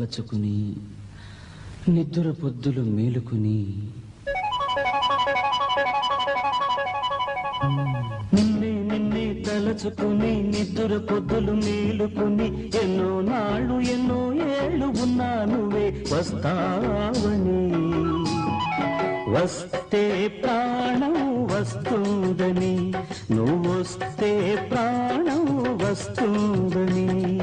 తలచుకుని నిద్ర పొద్దులు మేలుకుని. నిన్నే నిన్నే తలచుకుని నిద్ర పొద్దులు మేలుకుని. ఎన్నో నాళ్ళు ఎన్నో ఏళ్ళు ఉన్నా నువ్వే వస్తావని. వస్తే ప్రాణం వస్తుందని. నువ్వొస్తే ప్రాణం వస్తుందని.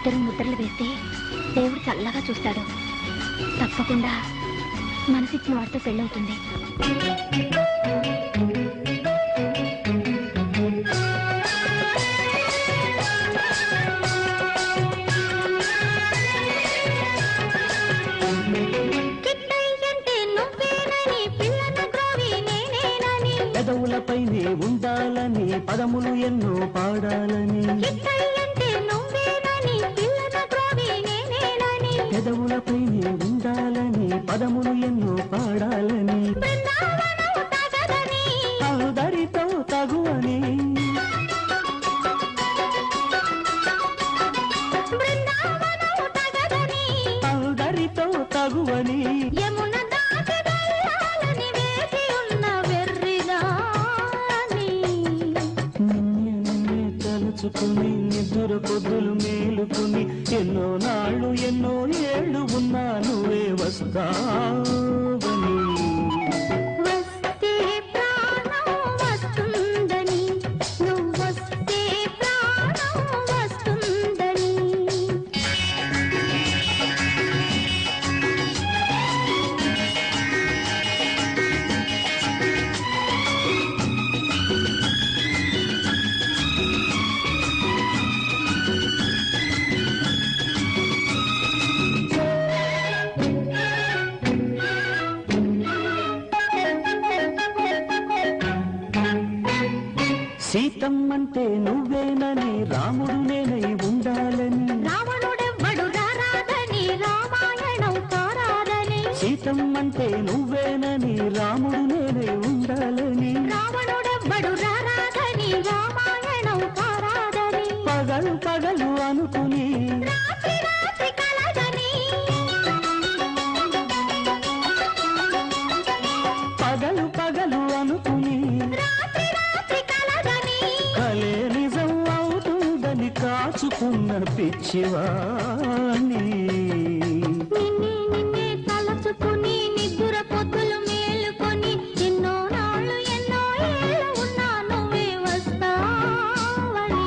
ఇద్దరు ముద్రలు వేస్తే దేవుడు చల్లగా చూస్తాడు. తప్పకుండా మనసిచ్చిన వాడితో పెళ్ళవుతుంది. పెదవులపైనే ఉండాలని పదములు ఎన్నో పాడాలని. పదములు ఎన్నో పాడాలని. అందరితో తగువని. అందరితో తగువని. దాచుకుని నిద్ర పొద్దులు మేలుకుని ఎన్నో నాళ్ళు ఎన్నో ఏళ్ళు ఉన్నా నువ్వే వస్తావని. సీతమ్మంటే నువ్వేనని రాముడు నేనై ఉండాలని? రావణుడెవ్వడు రారాదని రామాయణం కారాదని సీతమ్మంటే నువ్వేనని రాముడు నేనై ఉండాలని? రావణుడెవ్వడు రారాదని రామాయణం కాచుకున్న పిచ్చివాణి తలచుకుని పొద్దులు మేలుకొని ఎన్నో నాళ్ళు ఎన్నో ఏళ్ళు ఉన్నా నువ్వే వస్తావని.